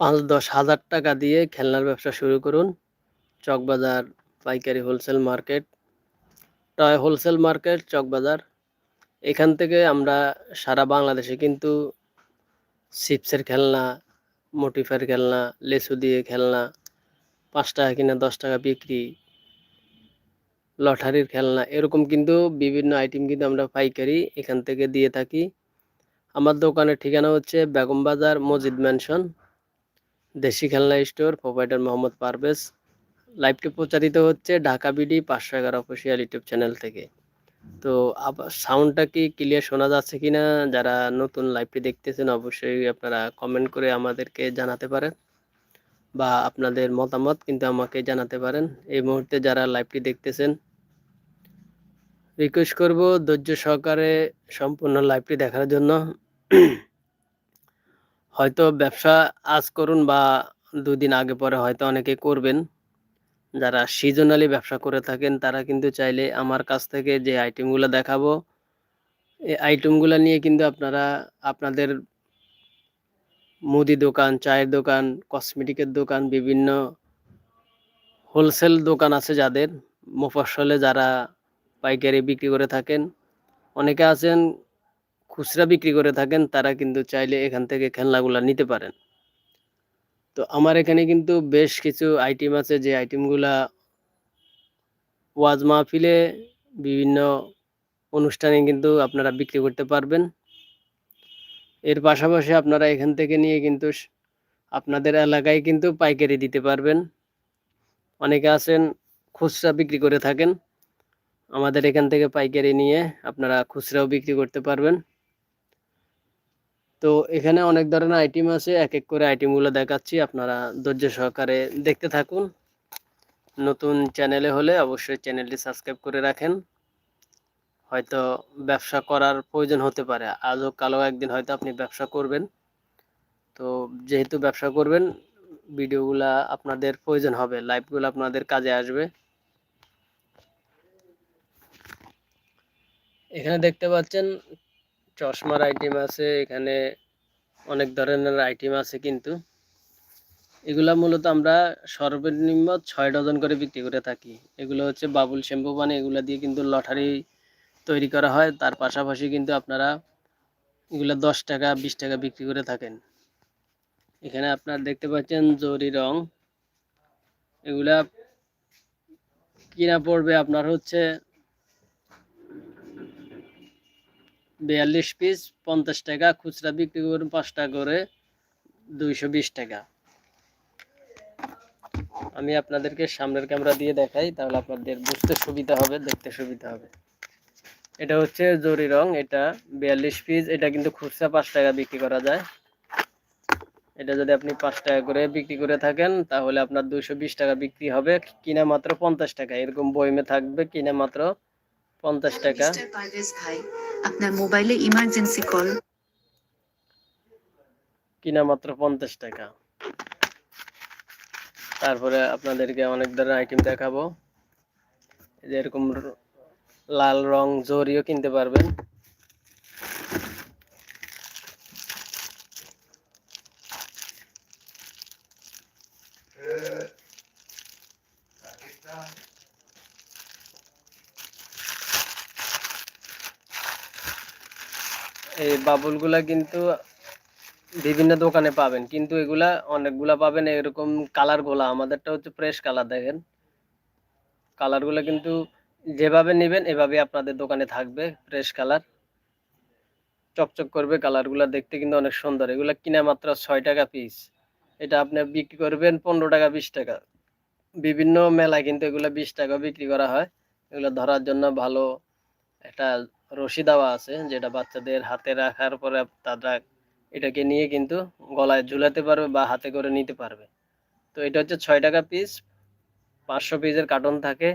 পাঁচ দশ হাজার টাকা দিয়ে খেলনার ব্যবসা শুরু করুন। চকবাজার পাইকারি wholesale market toy wholesale market Chawkbazar, এখান থেকে আমরা সারা বাংলাদেশে কিন্তু চিপসের খেলনা, মোটিফের খেলনা লেসু দিয়ে খেলনা, পাঁচ টাকা কিনা দশ টাকা বিক্রি, লটারির খেলনা, এরকম কিন্তু বিভিন্ন আইটেম কিন্তু আমরা পাইকারি এখান থেকে দিয়ে থাকি। আমার দোকানের ঠিকানা হচ্ছে বেগম বাজার মসজিদ ম্যানশন দেশি খেলনা স্টোর, প্রোভাইডার মোহাম্মদ পারভেজ। লাইভটি প্রচারিত হচ্ছে ঢাকা বিডি পাঁচশো এগারো অফিসিয়াল ইউটিউব চ্যানেল থেকে। তো সাউন্ডটা কি ক্লিয়ার শোনা যাচ্ছে কি না যারা নতুন লাইভটি দেখতেছেন অবশ্যই আপনারা কমেন্ট করে আমাদেরকে জানাতে পারেন বা আপনাদের মতামত কিন্তু আমাকে জানাতে পারেন। এই মুহূর্তে যারা লাইভটি দেখতেছেন রিকোয়েস্ট করব ধৈর্য সহকারে সম্পূর্ণ লাইভটি দেখার জন্য। হয়তো ব্যবসা আজ করুন বা দুদিন আগে পরে হয়তো অনেকে করবেন। যারা সিজনালি ব্যবসা করে থাকেন, তারা কিন্তু চাইলে আমার কাছ থেকে যে আইটেমগুলো দেখাবো এই আইটেমগুলো নিয়ে কিন্তু আপনারা আপনাদের মুদি দোকান, চায়ের দোকান কসমেটিকের দোকান, বিভিন্ন হোলসেল দোকান আছে যাদের। মফস্বলে যারা পাইকারি বিক্রি করে থাকেন, অনেকে আছেন খুচরা বিক্রি করে থাকেন, তারা কিন্তু চাইলে এখান থেকে খেলনাগুলো নিতে পারেন। তো আমার এখানে কিন্তু বেশ কিছু আইটেম আছে, যে আইটেমগুলা ওয়াজ মাহফিলে বিভিন্ন অনুষ্ঠানে কিন্তু আপনারা বিক্রি করতে পারবেন। এর পাশাপাশি আপনারা এখান থেকে নিয়ে কিন্তু আপনাদের এলাকায় কিন্তু পাইকারি দিতে পারবেন। অনেকে আছেন, খুচরা বিক্রি করে থাকেন। আমাদের এখান থেকে পাইকারি নিয়ে আপনারা খুচরাও বিক্রি করতে পারবেন। তো এখানে অনেক ধরনের আইটেম আছে এক এক করে আইটেমগুলো দেখাচ্ছি, আপনারা ধৈর্য সহকারে দেখতে থাকুন। নতুন চ্যানেলে হলে অবশ্যই চ্যানেলটি সাবস্ক্রাইব করে রাখেন। হয়তো ব্যবসা করার প্রয়োজন হতে পারে, আজও কালো একদিন হয়তো আপনি ব্যবসা করবেন। তো যেহেতু ব্যবসা করবেন ভিডিওগুলা আপনাদের প্রয়োজন হবে লাইভগুলো আপনাদের কাজে আসবে। এখানে দেখতে পাচ্ছেন চশমার আইটেম আছে, এখানে অনেক ধরনের আইটেম আছে কিন্তু। এগুলা মূলত আমরা সর্বনিম্ন ছয় ডজন করে বিক্রি করে থাকি। এগুলো হচ্ছে বাবুল শ্যাম্পু পানি, এগুলো দিয়ে কিন্তু লটারি তৈরি করা হয়। তার পাশাপাশি কিন্তু আপনারা এগুলো দশ টাকা, বিশ টাকা বিক্রি করে থাকেন। এখানে আপনার দেখতে পাচ্ছেন জরি রং। এগুলা কিনা পড়বে আপনার হচ্ছে বিয়াল্লিশ পিস পঞ্চাশ টাকা খুচরা বিক্রি করুন পাঁচ টাকা করে দুইশো বিশ টাকা। আমি আপনাদেরকে সামনের ক্যামেরা দিয়ে দেখাই তাহলে আপনাদের বুঝতে সুবিধা হবে দেখতে সুবিধা হবে। এটা হচ্ছে জরি রং এটা বিয়াল্লিশ পিস এটা কিন্তু খুচরা পাঁচ টাকা বিক্রি করা যায়। এটা যদি আপনি পাঁচ টাকা করে বিক্রি করে থাকেন তাহলে আপনার দুশো বিশ টাকা বিক্রি হবে কিনা মাত্র পঞ্চাশ টাকা। এরকম বইমে থাকবে কিনা মাত্র পঞ্চাশ টাকা। আপনার মোবাইলে ইমার্জেন্সি কল কিনা মাত্র পঞ্চাশ টাকা। তারপরে আপনাদেরকে অনেক ধরনের আইটেম দেখাবো। এই যে এরকম লাল রং জরিও কিনতে পারবেন। এই বাবুলগুলা কিন্তু বিভিন্ন দোকানে পাবেন, কিন্তু এগুলা অনেকগুলা পাবেন এরকম কালারগুলা। আমাদেরটা হচ্ছে ফ্রেশ কালার দেখেন। কালারগুলো কিন্তু যেভাবে নেবেন এভাবে আপনাদের দোকানে থাকবে ফ্রেশ কালার চকচক করবে কালারগুলো দেখতে কিন্তু অনেক সুন্দর। এগুলা কিনা মাত্র ছয় টাকা পিস এটা আপনি বিক্রি করবেন পনেরো টাকা, বিশ টাকা। বিভিন্ন মেলায় কিন্তু এগুলো বিশ টাকা বিক্রি করা হয়। এগুলো ধরার জন্য ভালো একটা রশি দেওয়া আছে, যেটা বাচ্চাদের হাতে রাখার পরে তারা এটাকে নিয়ে কিন্তু গলায় ঝুলাতে পারবে বা হাতে করে নিতে পারবে। তো এটা হচ্ছে ছয় টাকা পিস পাঁচশো পিসের কার্টন থাকে।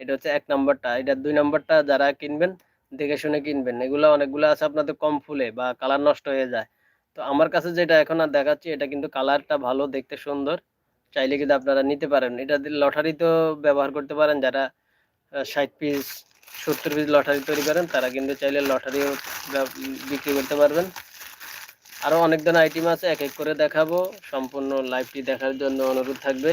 এটা হচ্ছে এক নম্বরটা। এটা দুই নম্বরটা যারা কিনবেন, দেখে শুনে কিনবেন। এগুলো অনেকগুলো আছে আপনাদের কম ফুলে বা কালার নষ্ট হয়ে যায়। তো আমার কাছে যেটা এখন আর দেখাচ্ছি, এটা কিন্তু কালারটা ভালো, দেখতে সুন্দর। চাইলে কিন্তু আপনারা নিতে পারেন। এটা লটারি তো ব্যবহার করতে পারেন যারা ষাট পিস সত্তর পিস লটারি তৈরি করেন, তারা কিন্তু চাইলে লটারিও বিক্রি করতে পারবেন। আরও অনেক ধরনের আইটেম আছে, এক এক করে দেখাবো। সম্পূর্ণ লাইভটি দেখার জন্য অনুরোধ থাকবে।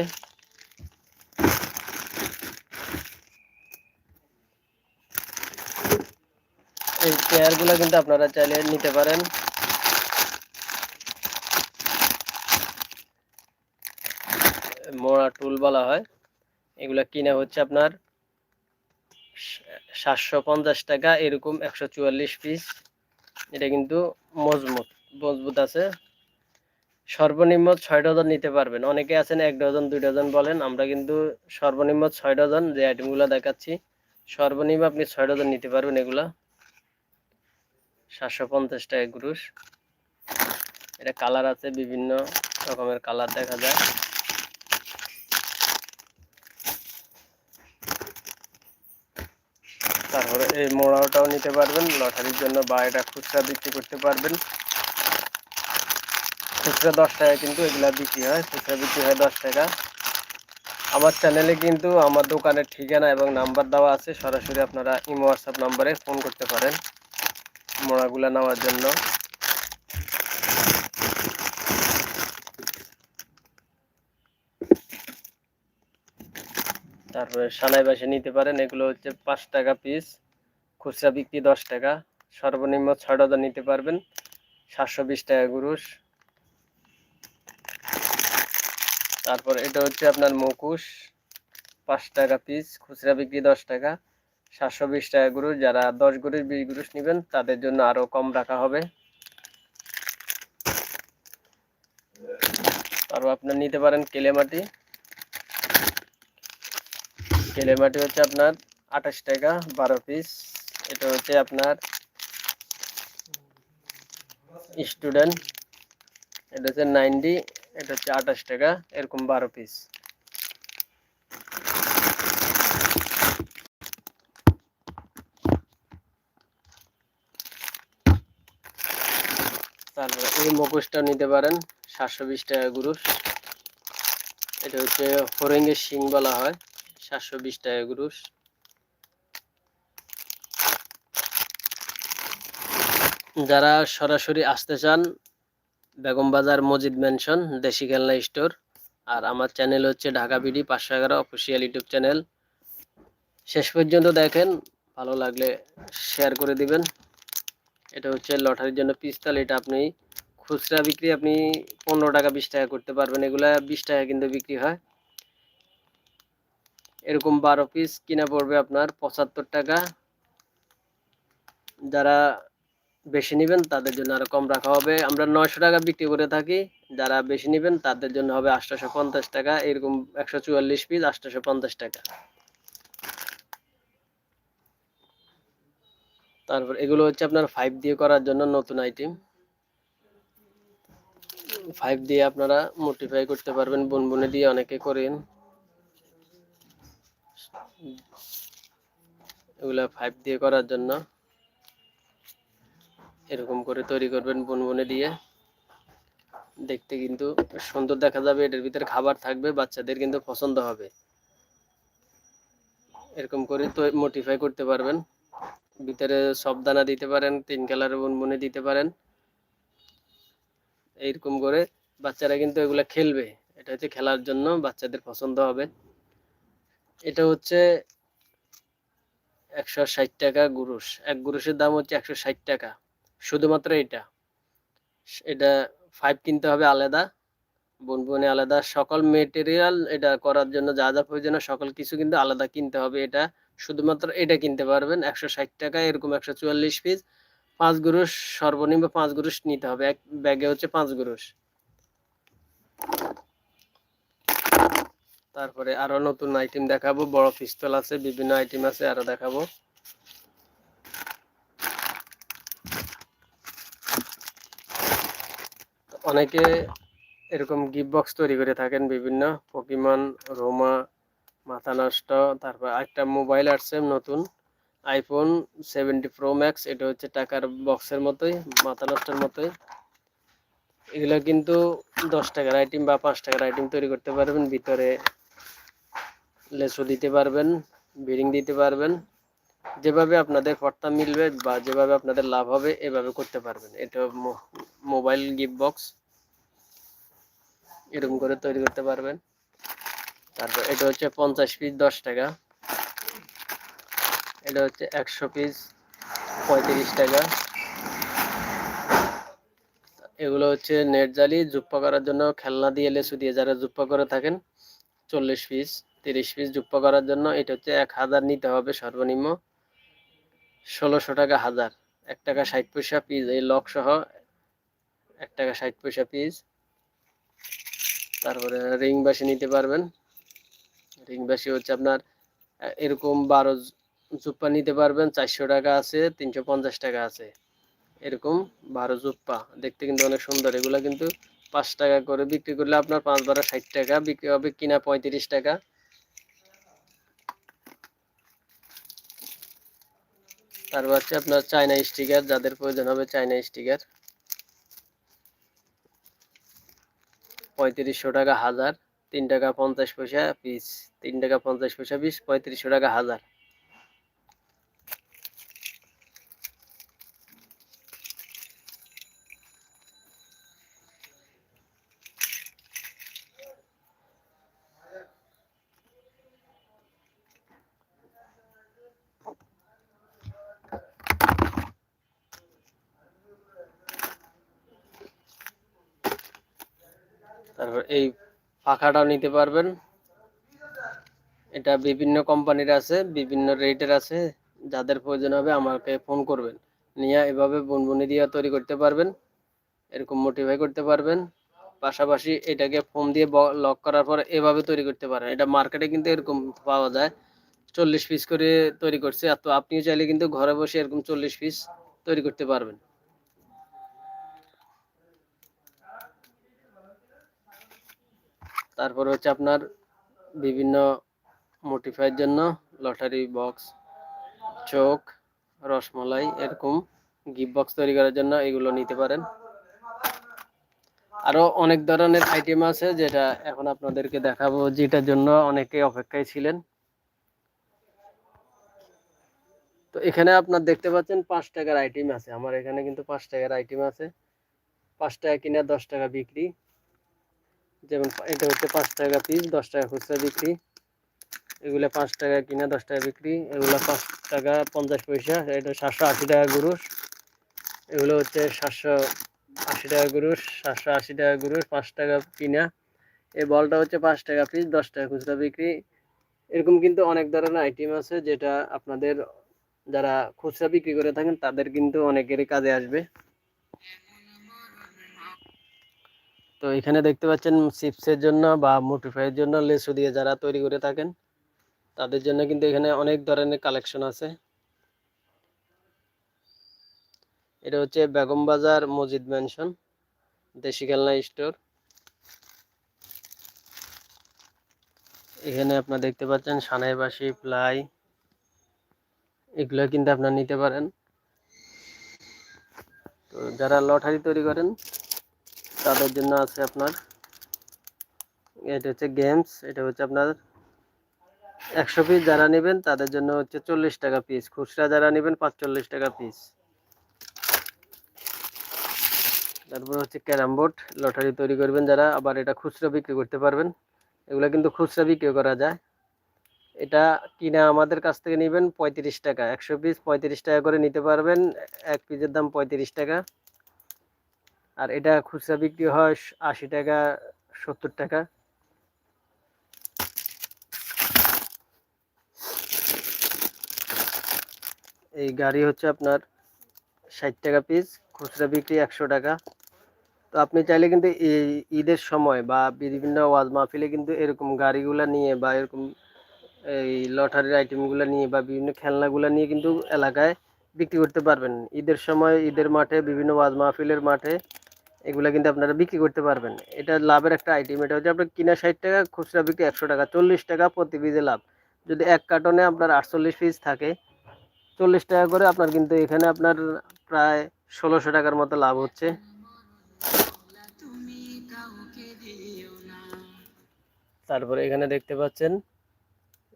এই চেয়ারগুলো কিন্তু আপনারা চাইলে নিতে পারেন। মোড়া টুল বলা হয়। এগুলা কিনা হচ্ছে আপনার সাতশো পঞ্চাশ টাকা, এরকম একশো চুয়াল্লিশ পিস এটা কিন্তু মজবুত মজবুত আছে। সর্বনিম্ন ছয় ডজন নিতে পারবেন। অনেকে আছেন এক ডজন, দুই ডজন বলেন। আমরা কিন্তু সর্বনিম্ন ছয় ডজন যে আইটেমগুলো দেখাচ্ছি, সর্বনিম্ন আপনি ছয় ডজন নিতে পারবেন এগুলা। সাতশো পঞ্চাশ টাকা গ্রুশ। এটা কালার আছে, বিভিন্ন রকমের কালার দেখা যায়। তারপরে এই মোড়াটাও নিতে পারবেন। লটারির জন্য বা এটা খুচরা বিক্রি করতে পারবেন। খুচরা দশ টাকা কিন্তু এগুলা বিক্রি হয়। খুচরা বিক্রি হয় দশ টাকা। আমার চ্যানেলে কিন্তু আমার দোকানের ঠিকানা এবং নাম্বার দেওয়া আছে। সরাসরি আপনারা ইমো হোয়াটসঅ্যাপ নাম্বারে ফোন করতে পারেন মোড়াগুলা নেওয়ার জন্য। তারপরে সানাই বাসে নিতে পারেন। এগুলো হচ্ছে পাঁচ টাকা পিস খুচরা বিক্রি দশ টাকা। সর্বনিম্ন ছয় ডজন নিতে পারবেন। সাতশো বিশ টাকা গুরুষ তারপর এটা হচ্ছে আপনার মুকুশ পাঁচ টাকা পিস খুচরা বিক্রি দশ টাকা। সাতশো বিশ টাকা গুরুষ যারা দশ গুরুষ বিশ গুরুষ নেবেন, তাদের জন্য আরও কম রাখা হবে। তারপর আপনার নিতে পারেন কেলেমাটি। কেলেমাটি হচ্ছে আপনার আঠাশ টাকা, বারো পিস এটা হচ্ছে আপনার স্টুডেন্ট এটা হচ্ছে নাইনটি এটা হচ্ছে আঠাশ টাকা, এরকম বারো পিস তারপরে এই মুখোশটা নিতে পারেন, সাতশো বিশ টাকা গুরুষ এটা হচ্ছে হরিঙ্গের শিং বলা হয়। সাতশো বিশ টাকা গুরুষ যারা সরাসরি আসতে চান, বেগম বাজার মজিদ মেনশন দেশি খেলনা স্টোর আর আমার চ্যানেল হচ্ছে ঢাকা বিডি পাঁচশো এগারো অফিসিয়াল ইউটিউব চ্যানেল শেষ পর্যন্ত দেখেন, ভালো লাগলে শেয়ার করে দিবেন। এটা হচ্ছে লটারির জন্য পিস্তল, এটা আপনি খুচরা বিক্রি, আপনি পনেরো টাকা, বিশ টাকা করতে পারবেন। এগুলা বিশ টাকা কিন্তু বিক্রি হয়। এরকম বারো পিস কিনা পড়বে আপনার পঁচাত্তর টাকা। যারা বেশি নেবেন তাদের জন্য আরও কম রাখা হবে। আমরা নয়শো টাকা বিক্রি করে থাকি। যারা বেশি নেবেন তাদের জন্য হবে আটশোশো পঞ্চাশ টাকা। এরকম একশো চুয়াল্লিশ পিস আটশোশো পঞ্চাশ টাকা। তারপর এগুলো হচ্ছে আপনার ফাইভ দিয়ে করার জন্য নতুন আইটেম ফাইভ দিয়ে আপনারা মোটিফাই করতে পারবেন, বুনবুনে দিয়ে অনেকে করেন। এগুলা ফাইভ দিয়ে করার জন্য এরকম করে তৈরি করবেন বুনবুনে দিয়ে। দেখতে কিন্তু সুন্দর দেখা যাবে, এটার ভিতরে খাবার থাকবে, বাচ্চাদের কিন্তু পছন্দ হবে। এরকম করে তো মোটিফাই করতে পারবেন। ভিতরে সব দানা দিতে পারেন, তিন কালারের বুনবুনে দিতে পারেন। এইরকম করে বাচ্চারা কিন্তু এগুলা খেলবে। এটা হচ্ছে খেলার জন্য বাচ্চাদের পছন্দ হবে। এটা হচ্ছে একশো ষাট টাকা গুরুষ এক গুরুষের দাম হচ্ছে একশো ষাট টাকা। শুধুমাত্র এটা। এটা ফাইভ কিনতে হবে আলাদা। বনবনে আলাদা। সকল মেটেরিয়াল এটা করার জন্য যা যা প্রয়োজন সকল কিছু কিন্তু আলাদা কিনতে হবে এটা। শুধুমাত্র এটা কিনতে পারবেন একশো ষাট টাকা, এরকম একশো চুয়াল্লিশ পিস পাঁচ গুরুষ সর্বনিম্ন পাঁচ গুরুষ নিতে হবে। এক ব্যাগে হচ্ছে পাঁচ গুরুষ তারপরে আরও নতুন আইটেম দেখাবো। বড় পিস্তল আছে, বিভিন্ন আইটেম আছে, আরও দেখাবো। অনেকে এরকম গিফট বক্স তৈরি করে থাকেন, বিভিন্ন। পকিমান রোমা মাথা নষ্ট, তারপর একটা মোবাইল আসছে নতুন। আইফোন সেভেন্টি প্রো ম্যাক্স এটা হচ্ছে টাকার বক্সের মতোই, মাথা নষ্টের মতোই। এগুলো কিন্তু দশ টাকার আইটেম বা পাঁচ টাকার আইটেম তৈরি করতে পারবেন। ভিতরে লেসু দিতে পারবেন, বিরিং দিতে পারবেন। যেভাবে আপনাদের ফর্তা মিলবে বা যেভাবে আপনাদের লাভ হবে, এভাবে করতে পারবেন। এটা মোবাইল গিফট বক্স। এরকম করে তৈরি করতে পারবেন। তারপর এটা হচ্ছে পঞ্চাশ পিস, দশ টাকা। এটা হচ্ছে একশো পিস, পঁয়ত্রিশ টাকা। এগুলো হচ্ছে নেট জালি জুপ্পা করার জন্য খেলনা দিয়ে লেসু দিয়ে যারা জুপ্পা করে থাকেন, চল্লিশ পিস। তিরিশ পিস জুপ্পা করার জন্য এটা হচ্ছে এক হাজার নিতে হবে সর্বনিম্ন ষোলোশো টাকা হাজার। এক টাকা ষাট পয়সা পিস এই লক সহ এক টাকা ষাট পয়সা পিস তারপরে রিং বাসি নিতে পারবেন। রিং বাসি হচ্ছে আপনার এরকম বারো জুপ্পা নিতে পারবেন, চারশো টাকা আছে, তিনশো পঞ্চাশ টাকা আছে। এরকম বারো জুপ্পা। দেখতে কিন্তু অনেক সুন্দর। এগুলো কিন্তু পাঁচ টাকা করে বিক্রি করলে আপনার পাঁচ বারো ষাট টাকা, বিক্রি হবে কিনা পঁয়ত্রিশ টাকা। তারপর হচ্ছে আপনার চায়না স্টিকার যাদের প্রয়োজন হবে চায়না স্টিকার পঁয়ত্রিশশো টাকা হাজার, তিন টাকা পঞ্চাশ পয়সা পিস তিন টাকা পঞ্চাশ পয়সা পিস পঁয়ত্রিশশো টাকা হাজার। তারপর এই পাখাটাও নিতে পারবেন। এটা বিভিন্ন কোম্পানির আছে, বিভিন্ন রেটের আছে। যাদের প্রয়োজন হবে আমাকে ফোন করবেন। নিয়ে এভাবে বুনবুনি দিয়ে তৈরি করতে পারবেন, এরকম মোটিফাই করতে পারবেন। পাশাপাশি এটাকে ফোম দিয়ে লক করার পর এভাবে তৈরি করতে পারেন। এটা মার্কেটে কিন্তু এরকম পাওয়া যায়। চল্লিশ পিস করে তৈরি করছে। আর তো আপনিও চাইলে কিন্তু ঘরে বসে এরকম চল্লিশ পিস তৈরি করতে পারবেন। তারপর হচ্ছে আপনার বিভিন্ন মোটিফাইয়ের জন্য লটারি বক্স চোখ, রসমলাই, এরকম গিফট বক্স তৈরি করার জন্য এগুলো নিতে পারেন। আরও অনেক ধরনের আইটেম আছে যেটা এখন আপনাদেরকে দেখাবো, যেটার জন্য অনেকে অপেক্ষায় ছিলেন। তো এখানে আপনার দেখতে পাচ্ছেন পাঁচ টাকার আইটেম আছে। আমার এখানে কিন্তু পাঁচ টাকার আইটেম আছে। পাঁচ টাকা কিনা দশ টাকা বিক্রি। যেমন এটা হচ্ছে পাঁচ টাকা পিস দশ টাকা খুচরা বিক্রি। এগুলো পাঁচ টাকা কিনা, দশ টাকা বিক্রি। এগুলো পাঁচ টাকা পঞ্চাশ পয়সা, এটা সাতশো আশি টাকা গুরুষ এগুলো হচ্ছে সাতশো আশি টাকা গুরুষ সাতশো আশি টাকা গুরুষ পাঁচ টাকা কিনা। এই বলটা হচ্ছে পাঁচ টাকা পিস দশ টাকা খুচরা বিক্রি। এরকম কিন্তু অনেক ধরনের আইটেম আছে যেটা আপনাদের যারা খুচরা বিক্রি করে থাকেন, তাদের কিন্তু অনেকেরই কাজে আসবে। তো এখানে দেখতে পাচ্ছেন চিপসের জন্য বা মোটিফাইয়ের জন্য লেসু দিয়ে যারা তৈরি করে থাকেন, তাদের জন্য কিন্তু এখানে অনেক ধরনের কালেকশন আছে। এটা হচ্ছে বেগম বাজার মসজিদ ম্যানশন দেশি খেলনা স্টোর এখানে আপনার দেখতে পাচ্ছেন সানাইবাসি প্লাই, এগুলো কিন্তু আপনার নিতে পারেন। তো যারা লটারি তৈরি করেন তাদের জন্য আছে আপনার, এটা হচ্ছে গেমস এটা হচ্ছে আপনার একশো পিস যারা নেবেন তাদের জন্য হচ্ছে চল্লিশ টাকা পিস খুচরা যারা নেবেন পাঁচচল্লিশ টাকা পিস তারপর হচ্ছে ক্যারাম বোর্ড, লটারি তৈরি করবেন যারা, আবার এটা খুচরা বিক্রি করতে পারবেন। এগুলো কিন্তু খুচরা বিক্রি করা যায়। এটা কিনা আমাদের কাছ থেকে নেবেন পঁয়ত্রিশ টাকা, একশো পিস পঁয়ত্রিশ টাকা করে নিতে পারবেন, এক পিসের দাম পঁয়ত্রিশ টাকা। আর এটা খুচরা বিক্রি হয় আশি টাকা, সত্তর টাকা। এই গাড়ি হচ্ছে আপনার ষাট টাকা পিস খুচরা বিক্রি একশো টাকা। তো আপনি চাইলে কিন্তু এই ঈদের সময় বা বিভিন্ন ওয়াজ মাহফিলে কিন্তু এরকম গাড়িগুলা নিয়ে বা এরকম এই লটারির আইটেমগুলো নিয়ে বা বিভিন্ন খেলনাগুলো নিয়ে কিন্তু এলাকায় বিক্রি করতে পারবেন। ঈদের সময়, ঈদের মাঠে, বিভিন্ন ওয়াজ মাহফিলের মাঠে এগুলা কিন্তু আপনারা বিক্রি করতে পারবেন। এটা লাভের একটা আইটেম এটা হচ্ছে আপনার কিনা ষাট টাকা, খুচরা বিক্রি একশো টাকা, চল্লিশ টাকা প্রতি পিসে লাভ। যদি এক কার্টনে আপনার আটচল্লিশ পিস থাকে, চল্লিশ টাকা করে আপনার কিন্তু এখানে আপনার প্রায় ষোলোশো টাকার মতো লাভ হচ্ছে। তারপরে এখানে দেখতে পাচ্ছেন,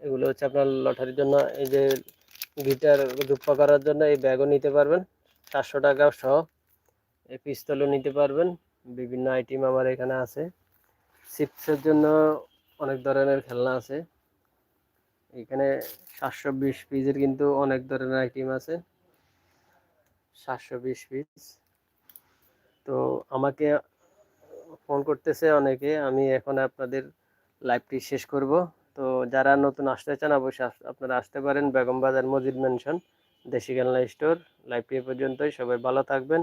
এগুলো হচ্ছে আপনার লটারির জন্য এই যে গিটার জুপ্পা করার জন্য এই ব্যাগও নিতে পারবেন। চারশো টাকা সহ। এই পিস্তলও নিতে পারবেন। বিভিন্ন আইটেম আমার এখানে আছে। চিপসের জন্য অনেক ধরনের খেলনা আছে। এখানে সাতশো বিশ পিসের কিন্তু অনেক ধরনের আইটেম আছে। সাতশো বিশ পিস তো আমাকে ফোন করতেছে অনেকে। আমি এখন আপনাদের লাইভটি শেষ করব। তো যারা নতুন আসতে চান, অবশ্যই আপনারা আসতে পারেন। বেগম বাজার মসজিদ মেনশন দেশি খেলনা স্টোর লাইভটি এ পর্যন্তই। সবাই ভালো থাকবেন।